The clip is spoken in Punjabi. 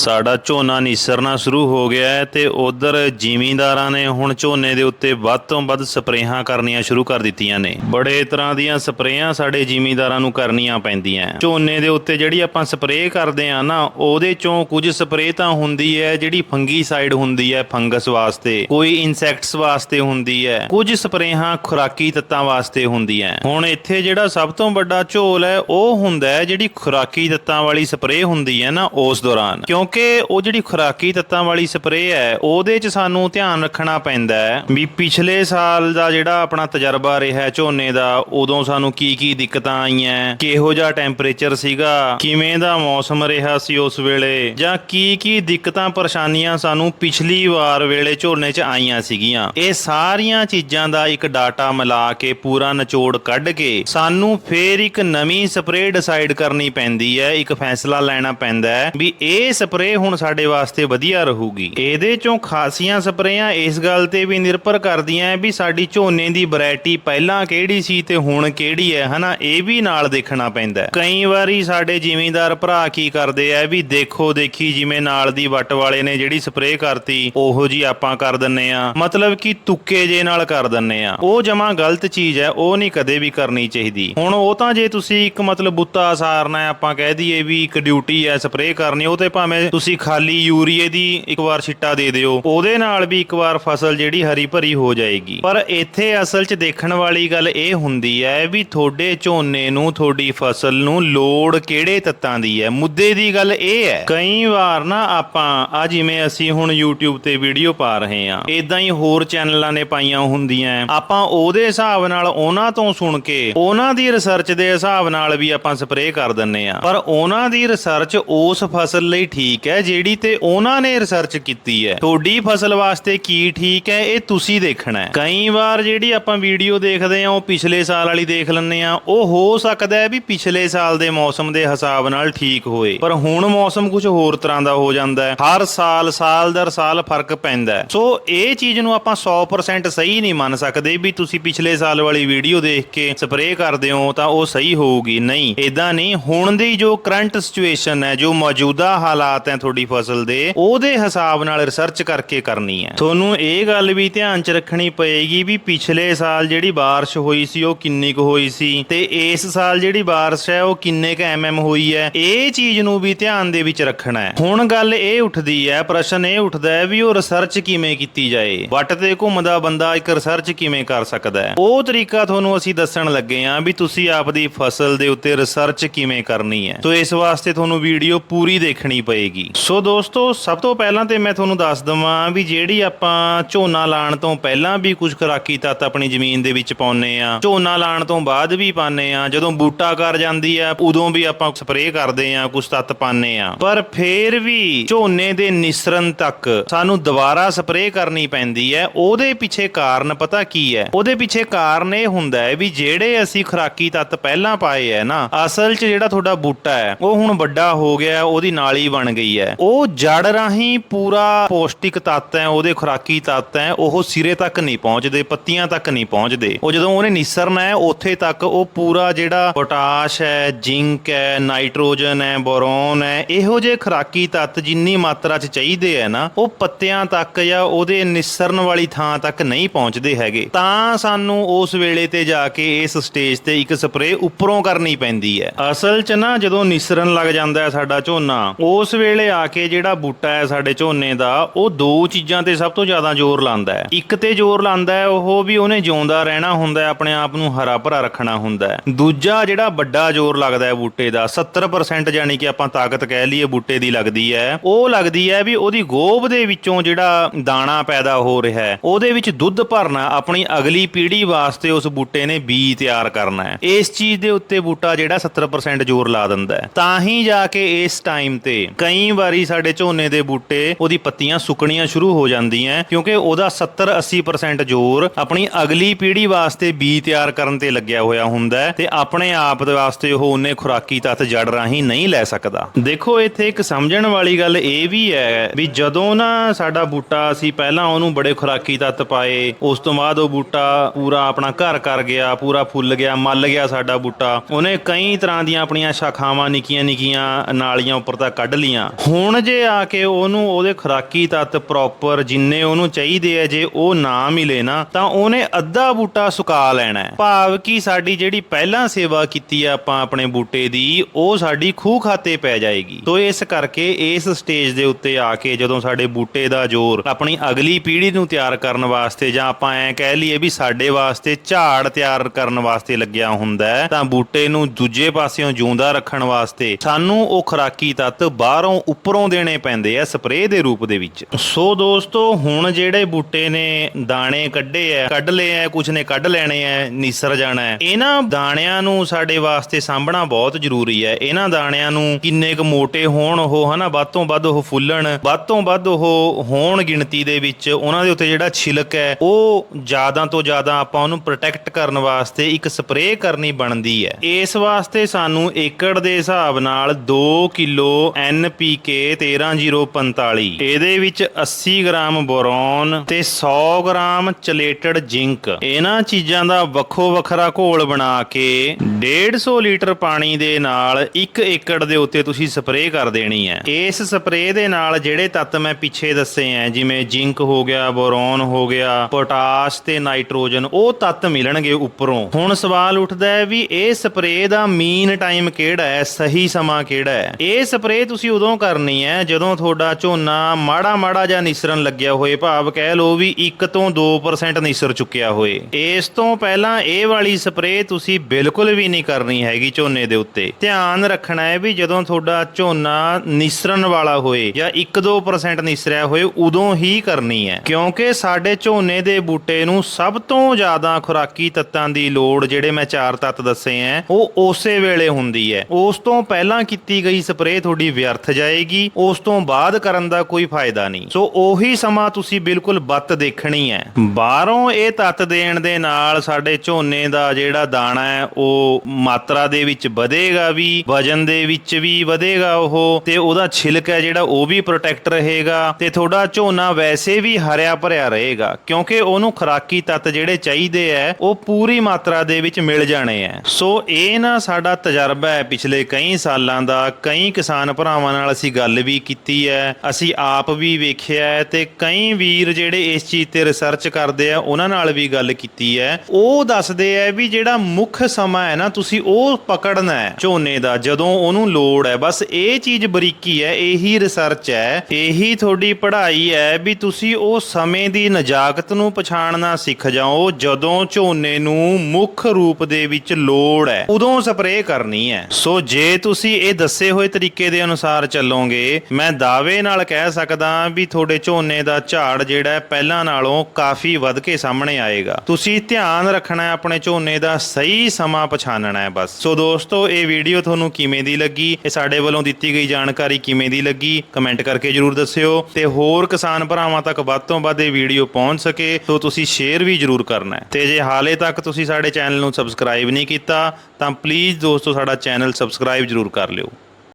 ਸਾਡਾ ਝੋਨਾ ਨਿਸਰਨਾ ਸ਼ੁਰੂ ਹੋ ਗਿਆ ਹੈ ਤੇ ਉਧਰ ਜ਼ਿਮੀਂਦਾਰਾਂ ਨੇ ਹੁਣ ਝੋਨੇ ਦੇ ਉੱਤੇ ਵੱਧ ਤੋਂ ਵੱਧ ਸਪਰੇਹਾਂ ਕਰਨੀਆਂ ਸ਼ੁਰੂ ਕਰ ਦਿੱਤੀਆਂ ਨੇ। ਬੜੇ ਤਰ੍ਹਾਂ ਦੀਆਂ ਸਪਰੇਹਾਂ ਸਾਡੇ ਜ਼ਿਮੀਂਦਾਰਾਂ ਨੂੰ ਕਰਨੀਆਂ ਪੈਂਦੀਆਂ ਝੋਨੇ ਦੇ ਉੱਤੇ ਜਿਹੜੀ ਆਪਾਂ ਸਪਰੇਅ ਕਰਦੇ ਆ ਨਾ, ਉਹਦੇ ਚੋਂ ਕੁਝ ਸਪਰੇਅ ਤਾਂ ਹੁੰਦੀ ਹੈ, ਜਿਹੜੀ ਫੰਗੀਸਾਈਡ ਹੁੰਦੀ ਹੈ ਫੰਗਸ ਵਾਸਤੇ, ਕੋਈ ਇਨਸੈਕਟਸ ਵਾਸਤੇ ਹੁੰਦੀ ਹੈ, ਕੁਝ ਸਪਰੇਹਾਂ ਖੁਰਾਕੀ ਤੱਤਾਂ ਵਾਸਤੇ ਹੁੰਦੀਆਂ ਹੁਣ ਇੱਥੇ ਜਿਹੜਾ ਸਭ ਤੋਂ ਵੱਡਾ ਝੋਲ ਹੈ, ਉਹ ਹੁੰਦਾ ਹੈ ਜਿਹੜੀ ਖੁਰਾਕੀ ਤੱਤਾਂ ਵਾਲੀ ਸਪਰੇਅ ਹੁੰਦੀ ਹੈ ਨਾ, ਉਸ ਦੌਰਾਨ। ਕਿਉਂਕਿ ਉਹ ਜਿਹੜੀ ਖੁਰਾਕੀ ਤੱਤਾਂ ਵਾਲੀ ਸਪਰੇਅ ਹੈ, ਉਹਦੇ 'ਚ ਸਾਨੂੰ ਧਿਆਨ ਰੱਖਣਾ ਪੈਂਦਾ ਹੈ ਵੀ ਪਿਛਲੇ ਸਾਲ ਦਾ ਜਿਹੜਾ ਆਪਣਾ ਤਜਰਬਾ ਰਿਹਾ ਝੋਨੇ ਦਾ, ਉਦੋਂ ਸਾਨੂੰ ਕੀ ਕੀ ਦਿੱਕਤਾਂ ਆਈਆਂ, ਕਿਹੋ ਜਿਹਾ ਟੈਂਪਰੇਚਰ ਸੀਗਾ, ਕਿਵੇਂ ਦਾ ਮੌਸਮ ਰਿਹਾ ਸੀ ਉਸ ਵੇਲੇ, ਜਾਂ ਕੀ ਕੀ ਦਿੱਕਤਾਂ ਪਰੇਸ਼ਾਨੀਆਂ ਸਾਨੂੰ ਪਿਛਲੀ ਵਾਰ ਵੇਲੇ ਝੋਨੇ 'ਚ ਆਈਆਂ ਸੀਗੀਆਂ। ਇਹ ਸਾਰੀਆਂ ਚੀਜ਼ਾਂ ਦਾ ਇੱਕ ਡਾਟਾ ਮਿਲਾ ਕੇ ਪੂਰਾ ਨਿਚੋੜ ਕੱਢ ਕੇ ਸਾਨੂੰ ਫੇਰ ਇੱਕ ਨਵੀਂ ਸਪਰੇਅ ਡਿਸਾਈਡ ਕਰਨੀ ਪੈਂਦੀ ਹੈ, ਇੱਕ ਫੈਸਲਾ ਲੈਣਾ ਪੈਂਦਾ ਹੈ ਵੀ ਇਹ ਸਪਰੇਅ ਹੁਣ ਸਾਡੇ ਵਾਸਤੇ ਵਧੀਆ ਰਹੂਗੀ। ਇਹਦੇ ਚੋਂ ਖਾਸੀਆਂ ਸਪਰੇਆਂ ਇਸ ਗੱਲ ਤੇ ਵੀ ਨਿਰਭਰ ਕਰਦੀਆਂ ਵੀ ਸਾਡੀ ਝੋਨੇ ਦੀ ਵੈਰਾਈਟੀ ਪਹਿਲਾਂ ਕਿਹੜੀ ਸੀ ਤੇ ਹੁਣ ਕਿਹੜੀ ਹੈ ਹਨਾ? ਇਹ ਵੀ ਨਾਲ ਦੇਖਣਾ ਪੈਂਦਾ ਕਈ ਵਾਰੀ ਸਾਡੇ ਜ਼ਿਮੀਂਦਾਰ ਭਰਾ ਕੀ ਕਰਦੇ ਆ ਵੀ ਦੇਖੋ ਦੇਖੀ ਜਿਵੇਂ ਨਾਲ ਦੀ ਵੱਟ ਵਾਲੇ ਨੇ ਜਿਹੜੀ ਸਪਰੇਅ ਕਰਤੀ, ਉਹੋ ਜੀ ਆਪਾਂ ਕਰ ਦਿੰਨੇ ਆ। ਮਤਲਬ ਕਿ ਤੁੱਕੇ ਜੇ ਨਾਲ ਕਰ ਦਿੰਨੇ ਆ। ਉਹ ਜਮਾ ਗਲਤ ਚੀਜ਼ ਹੈ ਉਹ ਨਹੀਂ ਕਦੇ ਵੀ ਕਰਨੀ ਚਾਹੀਦੀ। ਹੁਣ ਉਹ ਤਾਂ ਜੇ ਤੁਸੀਂ ਇੱਕ ਮਤਲਬ ਬੁੱਤਾ ਸਾਰਨਾ ਆਪਾਂ ਕਹਿ ਦਈਏ ਵੀ ਇੱਕ ਡਿਊਟੀ ਹੈ ਸਪਰੇਅ ਕਰਨੀ, ਉਹ ਤੇ ਭਾਵੇਂ ਤੁਸੀਂ ਖਾਲੀ ਯੂਰੀਏ ਦੀ ਇੱਕ ਵਾਰ ਛਿੱਟਾ ਦੇ ਦਿਓ, ਉਹਦੇ ਨਾਲ ਵੀ ਇੱਕ ਵਾਰ ਫਸਲ ਜਿਹੜੀ ਹਰੀ ਭਰੀ ਹੋ ਜਾਏਗੀ। ਪਰ ਇੱਥੇ ਅਸਲ 'ਚ ਦੇਖਣ ਵਾਲੀ ਗੱਲ ਇਹ ਹੁੰਦੀ ਹੈ ਵੀ ਤੁਹਾਡੇ ਝੋਨੇ ਨੂੰ, ਤੁਹਾਡੀ ਫਸਲ ਨੂੰ ਲੋੜ ਕਿਹੜੇ ਤੱਤਾਂ ਦੀ ਹੈ? ਮੁੱਦੇ ਦੀ ਗੱਲ ਇਹ ਹੈ, ਕਈ ਵਾਰ ਨਾ ਆਪਾਂ, ਆ ਜਿਵੇਂ ਅਸੀਂ ਹੁਣ YouTube ਤੇ ਵੀਡੀਓ ਪਾ ਰਹੇ ਹਾਂ ਇਦਾਂ ਹੀ ਹੋਰ ਚੈਨਲਾਂ ਨੇ ਪਾਈਆਂ ਹੁੰਦੀਆਂ ਆਪਾਂ ਉਹਦੇ ਹਿਸਾਬ ਨਾਲ, ਉਹਨਾਂ ਤੋਂ ਸੁਣ ਕੇ, ਉਹਨਾਂ ਦੀ ਰਿਸਰਚ ਦੇ ਹਿਸਾਬ ਨਾਲ ਵੀ ਆਪਾਂ ਸਪਰੇਅ ਕਰ ਦਿੰਨੇ ਆ ਪਰ ਉਹਨਾਂ ਦੀ ਰਿਸਰਚ ਉਸ ਫਸਲ ਲਈ ਠੀਕ ਹੈ, ਜਿਹੜੀ ਤੇ ਉਹਨਾਂ ਨੇ ਰਿਸਰਚ ਕੀਤੀ ਹੈ। ਤੁਹਾਡੀ ਫਸਲ ਵਾਸਤੇ ਕੀ ਠੀਕ ਹੈ, ਇਹ ਤੁਸੀਂ ਦੇਖਣਾ ਹੈ। ਕਈ ਵਾਰ ਜਿਹੜੀ ਆਪਾਂ ਵੀਡੀਓ ਦੇਖਦੇ ਆ ਉਹ ਪਿਛਲੇ ਸਾਲ ਵਾਲੀ ਦੇਖ ਲੈਂਦੇ ਆ ਉਹ ਹੋ ਸਕਦਾ ਹੈ ਵੀ ਪਿਛਲੇ ਸਾਲ ਦੇ ਮੌਸਮ ਦੇ ਹਿਸਾਬ ਨਾਲ ਠੀਕ ਹੋਏ। ਪਰ ਹੁਣ ਮੌਸਮ ਕੁਝ ਹੋਰ ਤਰ੍ਹਾਂ ਦਾ ਹੋ ਜਾਂਦਾ ਹੈ। ਹਰ ਸਾਲ ਸਾਲ ਦਰ ਸਾਲ ਫ਼ਰਕ ਪੈਂਦਾ ਹੈ। ਸੋ ਇਹ ਚੀਜ਼ ਨੂੰ ਆਪਾਂ 100% ਸਹੀ ਨਹੀਂ ਮੰਨ ਸਕਦੇ ਵੀ ਤੁਸੀਂ ਪਿਛਲੇ ਸਾਲ ਵਾਲੀ ਵੀਡੀਓ ਦੇਖ ਕੇ ਸਪਰੇਅ ਕਰਦੇ ਹੋ ਤਾਂ ਉਹ ਸਹੀ ਹੋਊਗੀ। ਨਹੀਂ ਇਦਾਂ ਨਹੀਂ। ਹੁਣ ਦੀ ਜੋ ਕਰੰਟ ਸਿਚੁਏਸ਼ਨ ਹੈ, ਜੋ ਮੌਜੂਦਾ ਹਾਲਾਤ ਹੈ ਤੁਹਾਡੀ ਫਸਲ ਦੇ ਉਹਦੇ ਹਿਸਾਬ ਨਾਲ ਰਿਸਰਚ ਕਰਕੇ ਕਰਨੀ ਹੈ ਤੁਹਾਨੂੰ ਇਹ ਗੱਲ ਵੀ ਧਿਆਨ 'ਚ ਰੱਖਣੀ ਪਏਗੀ ਵੀ ਪਿਛਲੇ ਸਾਲ ਜਿਹੜੀ بارش ਹੋਈ ਸੀ ਉਹ ਕਿੰਨੀ ਕੁ ਹੋਈ ਸੀ ਤੇ ਇਸ ਸਾਲ ਜਿਹੜੀ بارش ਹੈ ਉਹ ਕਿੰਨੇ ਕ ਐਮਐਮ ਹੋਈ ਹੈ ਇਹ ਚੀਜ਼ ਨੂੰ ਵੀ ਧਿਆਨ ਦੇ ਵਿੱਚ ਰੱਖਣਾ ਹੈ ਹੁਣ ਗੱਲ ਇਹ ਉੱਠਦੀ ਹੈ ਪ੍ਰਸ਼ਨ ਇਹ ਉੱਠਦਾ ਹੈ ਵੀ ਉਹ ਰਿਸਰਚ ਕਿਵੇਂ ਕੀਤੀ ਜਾਏ ਵੱਟ ਤੇ ਘੁੰਮਦਾ ਬੰਦਾ ਇੱਕ ਰਿਸਰਚ ਕਿਵੇਂ ਕਰ ਸਕਦਾ ਹੈ ਉਹ ਤਰੀਕਾ ਤੁਹਾਨੂੰ ਅਸੀਂ ਦੱਸਣ ਲੱਗੇ ਹਾਂ ਵੀ ਤੁਸੀਂ ਆਪਦੀ ਫਸਲ ਦੇ ਉੱਤੇ ਰਿਸਰਚ ਕਿਵੇਂ ਕਰਨੀ ਹੈ ਸੋ ਇਸ ਵਾਸਤੇ ਤੁਹਾਨੂੰ ਵੀਡੀਓ ਪੂਰੀ ਦੇਖਣੀ ਪਏਗੀ ਸੋ ਦੋਸਤੋ, ਸਭ ਤੋਂ ਪਹਿਲਾਂ ਤੇ ਮੈਂ ਤੁਹਾਨੂੰ ਦੱਸ ਦਵਾਂ ਵੀ ਜਿਹੜੀ ਆਪਾਂ ਝੋਨਾ ਲਾਣ ਤੋਂ ਪਹਿਲਾਂ ਵੀ ਕੁਝ ਖੁਰਾਕੀ ਤੱਤ ਆਪਣੀ ਜ਼ਮੀਨ ਦੇ ਵਿੱਚ ਪਾਉਨੇ ਆ, ਝੋਨਾ ਲਾਣ ਤੋਂ ਬਾਅਦ ਵੀ ਪਾਉਂਦੇ ਆ, ਜਦੋਂ ਬੂਟਾ ਕਰ ਜਾਂਦੀ ਆ, ਉਦੋਂ ਵੀ ਆਪਾਂ ਸਪਰੇਅ ਕਰਦੇ ਆ, ਕੁਝ ਤੱਤ ਪਾਉਂਦੇ ਆ। ਪਰ ਫੇਰ ਵੀ ਝੋਨੇ ਦੇ ਨਿਸਰਨ ਤੱਕ ਸਾਨੂੰ ਦੁਬਾਰਾ ਸਪਰੇਅ ਕਰਨੀ ਪੈਂਦੀ ਹੈ। ਉਹਦੇ ਪਿੱਛੇ ਕਾਰਨ ਪਤਾ ਕੀ ਹੈ? ਉਹਦੇ ਪਿੱਛੇ ਕਾਰਨ ਇਹ ਹੁੰਦਾ ਹੈ ਵੀ ਜਿਹੜੇ ਅਸੀਂ ਖੁਰਾਕੀ ਤੱਤ ਪਹਿਲਾਂ ਪਾਏ ਹੈ ਨਾ, ਅਸਲ 'ਚ ਜਿਹੜਾ ਤੁਹਾਡਾ ਬੂਟਾ ਹੈ, ਉਹ ਹੁਣ ਵੱਡਾ ਹੋ ਗਿਆ, ਉਹਦੀ ਨਾਲੀ ਬਣ ਗਈ ਹੈ। ਉਹ ਜੜ ਰਾਹੀਂ ਪੂਰਾ ਪੌਸ਼ਟਿਕ ਤੱਤ ਹੈ, ਉਹਦੇ ਖੁਰਾਕੀ ਤੱਤ ਹੈ, ਉਹ ਸਿਰੇ ਤੱਕ ਨਹੀਂ ਪਹੁੰਚਦੇ, ਪੱਤੀਆਂ ਤੱਕ ਨਹੀਂ ਪਹੁੰਚਦੇ। ਉਹ ਜਦੋਂ ਉਹਨੇ ਨਿਸਰਨਾ ਹੈ, ਉੱਥੇ ਤੱਕ ਉਹ ਪੂਰਾ ਜਿਹੜਾ ਪੋਟਾਸ਼ ਹੈ, ਜ਼ਿੰਕ ਹੈ, ਨਾਈਟ੍ਰੋਜਨ ਹੈ, ਬੋਰੋਨ ਹੈ, ਇਹੋ ਜਿਹੇ ਖੁਰਾਕੀ ਤੱਤ ਜਿੰਨੀ ਮਾਤਰਾ 'ਚ ਚਾਹੀਦੇ ਹੈ ਨਾ, ਉਹ ਪੱਤਿਆਂ ਤੱਕ ਜਾਂ ਉਹਦੇ ਨਿਸਰਨ ਵਾਲੀ ਥਾਂ ਤੱਕ ਨਹੀਂ ਪਹੁੰਚਦੇ ਹੈਗੇ। ਤਾਂ ਸਾਨੂੰ ਉਸ ਵੇਲੇ ਤੇ ਜਾ ਕੇ ਇਸ ਸਟੇਜ ਤੇ ਇੱਕ ਸਪਰੇਅ ਉੱਪਰੋਂ ਕਰਨੀ ਪੈਂਦੀ ਹੈ। ਅਸਲ 'ਚ ਨਾ ਜਦੋਂ ਨਿਸਰਨ ਲੱਗ ਜਾਂਦਾ ਹੈ ਸਾਡਾ ਝੋਨਾ, ਉਸ ਵੇਲੇ ਵੇਲੇ ਆ ਕੇ ਜਿਹੜਾ ਬੂਟਾ ਹੈ ਸਾਡੇ ਝੋਨੇ ਦਾ, ਉਹ ਦੋ ਚੀਜ਼ਾਂ ਤੇ ਸਭ ਤੋਂ ਜ਼ਿਆਦਾ ਜ਼ੋਰ ਲਾਉਂਦਾ ਹੈ। ਇੱਕ ਤੇ ਜ਼ੋਰ ਲਾਉਂਦਾ ਹੈ, ਉਹ ਵੀ ਉਹਨੇ ਜਿਉਂਦਾ ਰਹਿਣਾ ਹੁੰਦਾ ਹੈ, ਆਪਣੇ ਆਪ ਨੂੰ ਹਰਾ ਭਰਾ ਰੱਖਣਾ ਹੁੰਦਾ ਹੈ। ਦੂਜਾ ਜਿਹੜਾ ਵੱਡਾ ਜ਼ੋਰ ਲੱਗਦਾ ਹੈ ਬੂਟੇ ਦਾ 70% ਜਾਨੀ ਕਿ ਆਪਾਂ ਤਾਕਤ ਕਹਿ ਲਈਏ ਬੂਟੇ ਦੀ ਲੱਗਦੀ ਹੈ, ਉਹ ਲੱਗਦੀ ਹੈ ਵੀ ਉਹਦੀ ਗੋਭ ਦੇ ਵਿੱਚੋਂ ਜਿਹੜਾ ਦਾਣਾ ਪੈਦਾ ਹੋ ਰਿਹਾ ਹੈ, ਉਹਦੇ ਵਿੱਚ ਦੁੱਧ ਭਰਨਾ, ਆਪਣੀ ਅਗਲੀ ਪੀੜ੍ਹੀ ਵਾਸਤੇ ਉਸ ਬੂਟੇ ਨੇ ਬੀ ਤਿਆਰ ਕਰਨਾ ਹੈ। ਇਸ ਚੀਜ਼ ਦੇ ਉੱਤੇ ਬੂਟਾ ਜਿਹੜਾ 70% ਜ਼ੋਰ ਲਾ ਦਿੰਦਾ ਹੈ। ਤਾਂ ਹੀ ਜਾ ਕੇ ਇਸ ਟਾਈਮ ਤੇ ਕਈ ਵਾਰੀ ਸਾਡੇ ਝੋਨੇ ਦੇ ਬੂਟੇ ਉਹਦੀ ਪੱਤੀਆਂ ਸੁੱਕਣੀਆਂ ਸ਼ੁਰੂ ਹੋ ਜਾਂਦੀਆਂ ਕਿਉਂਕਿ ਉਹਦਾ 70 80% ਜ਼ੋਰ ਆਪਣੀ ਅਗਲੀ ਪੀੜ੍ਹੀ ਵਾਸਤੇ ਬੀ ਤਿਆਰ ਕਰਨ ਤੇ ਲੱਗਿਆ ਹੋਇਆ ਹੁੰਦਾ ਤੇ ਆਪਣੇ ਆਪ ਦੇ ਵਾਸਤੇ ਉਹ ਉਹਨੇ ਖੁਰਾਕੀ ਤੱਤ ਜੜ ਰਾਹੀਂ ਨਹੀਂ ਲੈ ਸਕਦਾ। ਦੇਖੋ, ਇੱਥੇ ਇੱਕ ਸਮਝਣ ਵਾਲੀ ਗੱਲ ਇਹ ਵੀ ਹੈ ਵੀ ਜਦੋਂ ਨਾ ਸਾਡਾ ਬੂਟਾ ਅਸੀਂ ਪਹਿਲਾਂ ਉਹਨੂੰ ਬੜੇ ਖੁਰਾਕੀ ਤੱਤ ਪਾਏ, ਉਸ ਤੋਂ ਬਾਅਦ ਉਹ ਬੂਟਾ ਪੂਰਾ ਆਪਣਾ ਘਰ ਕਰ ਗਿਆ, ਪੂਰਾ ਫੁੱਲ ਗਿਆ, ਮੱਲ ਗਿਆ ਸਾਡਾ ਬੂਟਾ, ਉਹਨੇ ਕਈ ਤਰ੍ਹਾਂ ਦੀਆਂ ਆਪਣੀਆਂ ਸ਼ਾਖਾਵਾਂ ਨਿੱਕੀਆਂ ਨਿੱਕੀਆਂ ਨਾਲੀਆਂ ਉੱਪਰ ਤਾਂ ਕੱਢ ਲੀਆਂ। ਹੁਣ ਜੇ ਆ ਕੇ ਉਹਨੂੰ ਉਹਦੇ ਖੁਰਾਕੀ ਤੱਤ ਪ੍ਰੋਪਰ ਜਿੰਨੇ ਉਹਨੂੰ ਚਾਹੀਦੇ ਆ, ਜੇ ਉਹ ਨਾ ਮਿਲੇ ਨਾ, ਤਾਂ ਉਹਨੇ ਅੱਧਾ ਬੂਟਾ ਸੁਕਾ ਲੈਣਾ ਹੈ। ਭਾਵ ਕਿ ਸਾਡੀ ਜਿਹੜੀ ਪਹਿਲਾਂ ਸੇਵਾ ਕੀਤੀ ਆ ਆਪਾਂ ਆਪਣੇ ਬੂਟੇ ਦੀ, ਉਹ ਸਾਡੀ ਖੂਹ ਖਾਤੇ ਪੈ ਜਾਏਗੀ। ਤੋਂ ਇਸ ਕਰਕੇ ਇਸ ਸਟੇਜ ਦੇ ਉੱਤੇ ਆ ਕੇ ਜਦੋਂ ਸਾਡੇ ਬੂਟੇ ਦਾ ਜ਼ੋਰ ਆਪਣੀ ਅਗਲੀ ਪੀੜ੍ਹੀ ਨੂੰ ਤਿਆਰ ਕਰਨ ਵਾਸਤੇ ਜਾਂ ਆਪਾਂ ਐਂ ਕਹਿ ਲਈਏ ਵੀ ਸਾਡੇ ਵਾਸਤੇ ਝਾੜ ਤਿਆਰ ਕਰਨ ਵਾਸਤੇ ਲੱਗਿਆ ਹੁੰਦਾ ਤਾਂ ਬੂਟੇ ਨੂੰ ਦੂਜੇ ਪਾਸਿਓਂ ਜਿਉਂਦਾ ਰੱਖਣ ਵਾਸਤੇ ਸਾਨੂੰ ਉਹ ਖੁਰਾਕੀ ਤੱਤ ਬਾਹਰੋਂ ਉੱਪਰੋਂ ਦੇਣੇ ਪੈਂਦੇ ਆ ਸਪਰੇਅ ਦੇ ਰੂਪ ਦੇ ਵਿੱਚ। ਸੋ ਦੋਸਤੋ, ਹੁਣ ਜਿਹੜੇ ਬੂਟੇ ਨੇ ਦਾਣੇ ਕੱਢੇ ਆ, ਕੱਢ ਲਏ ਆ ਕੁਝ ਨੇ ਕੱਢ ਲੈਣੇ ਆ, ਨਿਸਰ ਜਾਣਾ ਹੈ। ਇਹਨਾਂ ਦਾਣਿਆਂ ਨੂੰ ਸਾਡੇ ਵਾਸਤੇ ਸਾਂਭਣਾ ਬਹੁਤ ਜ਼ਰੂਰੀ ਹੈ। ਇਹਨਾਂ ਦਾਣਿਆਂ ਨੂੰ ਕਿੰਨੇ ਕੁ ਮੋਟੇ ਹੋਣ ਉਹ, ਹਨਾ, ਵੱਧ ਤੋਂ ਵੱਧ ਉਹ ਫੁੱਲਣ, ਵੱਧ ਤੋਂ ਵੱਧ ਉਹ ਹੋਣ ਗਿਣਤੀ ਦੇ ਵਿੱਚ ਉਹਨਾਂ ਦੇ ਉੱਤੇ ਜਿਹੜਾ ਛਿਲਕ ਹੈ, ਉਹ ਜ਼ਿਆਦਾ ਤੋਂ ਜ਼ਿਆਦਾ ਆਪਾਂ ਉਹਨੂੰ ਪ੍ਰੋਟੈਕਟ ਕਰਨ ਵਾਸਤੇ ਇੱਕ ਸਪਰੇਅ ਕਰਨੀ ਬਣਦੀ ਹੈ। ਇਸ ਵਾਸਤੇ ਸਾਨੂੰ ਏਕੜ ਦੇ ਹਿਸਾਬ ਨਾਲ 2 ਕਿਲੋ NPK 13045 ਇਹਦੇ ਵਿੱਚ 80 ਗ੍ਰਾਮ ਬੋਰੌਨ ਤੇ 100 ਗ੍ਰਾਮ ਚਲੇਟਡ ਜ਼ਿੰਕ। ਇਹਨਾਂ ਚੀਜ਼ਾਂ ਦਾ ਵੱਖੋ ਵੱਖਰਾ ਘੋਲ ਬਣਾ ਕੇ 150 ਲੀਟਰ ਪਾਣੀ ਦੇ ਨਾਲ 1 ਏਕੜ ਦੇ ਉੱਤੇ ਤੁਸੀਂ ਸਪਰੇਅ ਕਰ ਦੇਣੀ ਹੈ। ਇਸ ਸਪਰੇਅ ਦੇ ਨਾਲ ਜਿਹੜੇ ਤੱਤ ਮੈਂ ਪਿੱਛੇ ਦੱਸੇ ਆ ਜਿਵੇਂ ਜ਼ਿੰਕ ਹੋ ਗਿਆ, ਬੋਰੋਨ ਹੋ ਗਿਆ, ਪੋਟਾਸ਼ ਤੇ ਨਾਈਟ੍ਰੋਜਨ, ਉਹ ਤੱਤ ਮਿਲਣਗੇ ਉੱਪਰੋਂ। ਹੁਣ ਸਵਾਲ ਉੱਠਦਾ ਹੈ ਵੀ ਇਹ ਸਪਰੇਅ ਦਾ ਮੀਨ ਟਾਈਮ ਕਿਹੜਾ ਹੈ, ਸਹੀ ਸਮਾਂ ਕਿਹੜਾ ਹੈ? ਇਹ ਸਪਰੇਅ ਤੁਸੀਂ ਉਦੋਂ ਕਰਨੀ ਹੈ, ਜਦੋਂ ਤੁਹਾਡਾ ਝੋਨਾ ਮਾੜਾ ਮਾੜਾ ਜਾਂ ਨਿਸਰਨ ਲੱਗਿਆ ਹੋਏ, ਭਾਵ ਕਹਿ ਲਓ ਵੀ 1 ਤੋਂ 2% ਨਿਸਰ ਚੁੱਕਿਆ ਹੋਏ। ਇਸ ਤੋਂ ਪਹਿਲਾਂ ਇਹ ਵਾਲੀ ਸਪਰੇਅ ਤੁਸੀਂ ਬਿਲਕੁਲ ਵੀ ਨਹੀਂ ਕਰਨੀ ਹੈਗੀ ਝੋਨੇ ਦੇ ਉੱਤੇ। ਧਿਆਨ ਰੱਖਣਾ ਹੈ ਵੀ ਜਦੋਂ ਤੁਹਾਡਾ ਝੋਨਾ ਨਿਸਰਨ ਵਾਲਾ ਹੋਏ ਜਾਂ 1-2% ਨਿਸਰਿਆ ਹੋਏ, ਉਦੋਂ ਹੀ ਕਰਨੀ ਹੈ। ਕਿਉਂਕਿ ਸਾਡੇ ਝੋਨੇ ਦੇ ਬੂਟੇ ਨੂੰ ਸਭ ਤੋਂ ਜ਼ਿਆਦਾ ਖੁਰਾਕੀ ਤੱਤਾਂ ਦੀ ਲੋੜ ਜਿਹੜੇ ਮੈਂ ਚਾਰ ਤੱਤ ਦੱਸੇ ਆ ਉਹ ਉਸੇ ਵੇਲੇ ਹੁੰਦੀ ਹੈ। ਉਸ ਤੋਂ ਪਹਿਲਾਂ ਕੀਤੀ ਗਈ ਸਪਰੇਅ ਤੁਹਾਡੀ ਵਿਅਰਥ ਜਾਏਗੀ, ਉਸ ਤੋਂ ਬਾਅਦ ਕਰਨ ਦਾ ਕੋਈ ਫਾਇਦਾ ਨਹੀਂ। ਸੋ ਉਹੀ ਸਮਾਂ ਤੁਸੀਂ ਬਿਲਕੁਲ ਬੱਤ ਦੇਖਣੀ ਹੈ। ਬਾਹਰੋਂ ਇਹ ਤੱਤ ਦੇਣ ਦੇ ਨਾਲ ਸਾਡੇ ਝੋਨੇ ਦਾ ਜਿਹੜਾ ਦਾਣਾ ਹੈ, ਉਹ ਮਾਤਰਾ ਦੇ ਵਿੱਚ ਵਧੇਗਾ ਵੀ, ਵਜਨ ਦੇ ਵਿੱਚ ਵੀ ਵਧੇਗਾ ਉਹ, ਤੇ ਉਹਦਾ ਛਿਲਕ ਹੈ ਜਿਹੜਾ, ਉਹ ਵੀ ਪ੍ਰੋਟੈਕਟ ਰਹੇਗਾ, ਤੇ ਤੁਹਾਡਾ ਝੋਨਾ ਵੈਸੇ ਵੀ ਹਰਿਆ ਭਰਿਆ ਰਹੇਗਾ, ਕਿਉਂਕਿ ਉਹਨੂੰ ਖੁਰਾਕੀ ਤੱਤ ਜਿਹੜੇ ਚਾਹੀਦੇ ਐ ਉਹ ਪੂਰੀ ਮਾਤਰਾ ਦੇ ਵਿੱਚ ਮਿਲ ਜਾਣੇ ਐ ਸੋ ਇਹ ਨਾ ਸਾਡਾ ਤਜਰਬਾ ਹੈ, ਪਿਛਲੇ ਕਈ ਸਾਲਾਂ ਦਾ, ਕਈ ਕਿਸਾਨ ਭਰਾਵਾਂ ਨਾਲ ਅਸੀਂ ਗੱਲ ਵੀ ਕੀਤੀ ਹੈ, ਅਸੀਂ ਆਪ ਵੀ ਵੇਖਿਆ ਹੈ ਤੇ ਕਈ ਵੀਰ ਜਿਹੜੇ ਇਸ ਚੀਜ਼ ਤੇ ਰਿਸਰਚ ਕਰਦੇ ਆ, ਉਹਨਾਂ ਨਾਲ ਵੀ ਗੱਲ ਕੀਤੀ ਹੈ। ਉਹ ਦੱਸਦੇ ਆ ਵੀ ਜਿਹੜਾ ਮੁੱਖ ਸਮਾਂ ਹੈ ਨਾ, ਤੁਸੀਂ ਉਹ ਪਕੜਨਾ ਹੈ ਝੋਨੇ ਦਾ, ਜਦੋਂ ਉਹਨੂੰ ਲੋੜ ਹੈ। ਬਸ ਇਹ ਚੀਜ਼ ਬਰੀਕੀ ਹੈ, ਇਹੀ ਰਿਸਰਚ ਹੈ, ਇਹੀ ਤੁਹਾਡੀ ਪੜ੍ਹਾਈ ਹੈ ਵੀ ਤੁਸੀਂ ਉਹ ਸਮੇਂ ਦੀ ਨਜਾਕਤ ਨੂੰ ਪਛਾਣਨਾ ਸਿੱਖ ਜਾਓ, ਜਦੋਂ ਝੋਨੇ ਨੂੰ ਮੁੱਖ ਰੂਪ ਦੇ ਵਿੱਚ ਲੋੜ ਹੈ, ਉਦੋਂ ਸਪਰੇਅ ਕਰਨੀ ਹੈ। ਸੋ ਜੇ ਤੁਸੀਂ ਇਹ ਦੱਸੇ ਹੋਏ ਤਰੀਕੇ ਦੇ ਅਨੁਸਾਰ ਚੱਲ ਚੱਲੋਗੇ ਮੈਂ ਦਾਅਵੇ ਨਾਲ ਕਹਿ ਸਕਦਾ ਵੀ ਤੁਹਾਡੇ ਝੋਨੇ ਦਾ ਝਾੜ ਜਿਹੜਾ ਪਹਿਲਾਂ ਨਾਲੋਂ ਕਾਫੀ ਵੱਧ ਕੇ ਸਾਹਮਣੇ ਆਏਗਾ। ਤੁਸੀਂ ਧਿਆਨ ਰੱਖਣਾ ਹੈ, ਆਪਣੇ ਝੋਨੇ ਦਾ ਸਹੀ ਸਮਾਂ ਪਛਾਣਨਾ ਹੈ ਬਸ। ਸੋ ਦੋਸਤੋ, ਇਹ ਵੀਡੀਓ ਤੁਹਾਨੂੰ ਕਿਵੇਂ ਦੀ ਲੱਗੀ? ਇਹ ਸਾਡੇ ਵੱਲੋਂ ਦਿੱਤੀ ਗਈ ਜਾਣਕਾਰੀ ਕਿਵੇਂ ਦੀ ਲੱਗੀ? ਕਮੈਂਟ ਕਰਕੇ ਜਰੂਰ ਦੱਸਿਓ। ਤੇ ਹੋਰ ਕਿਸਾਨ ਭਰਾਵਾਂ ਤੱਕ ਵੱਧ ਤੋਂ ਵੱਧ ਇਹ ਵੀਡੀਓ ਪਹੁੰਚ ਸਕੇ ਤਾਂ ਤੁਸੀਂ ਸ਼ੇਅਰ ਵੀ ਜਰੂਰ ਕਰਨਾ ਹੈ। ਤੇ ਜੇ ਹਾਲੇ ਤੱਕ ਤੁਸੀਂ ਸਾਡੇ ਚੈਨਲ ਨੂੰ ਸਬਸਕ੍ਰਾਈਬ ਨਹੀਂ ਕੀਤਾ, ਤਾਂ ਪਲੀਜ਼ ਦੋਸਤੋ, ਸਾਡਾ ਚੈਨਲ ਸਬਸਕ੍ਰਾਈਬ ਜਰੂਰ ਕਰ ਲਿਓ।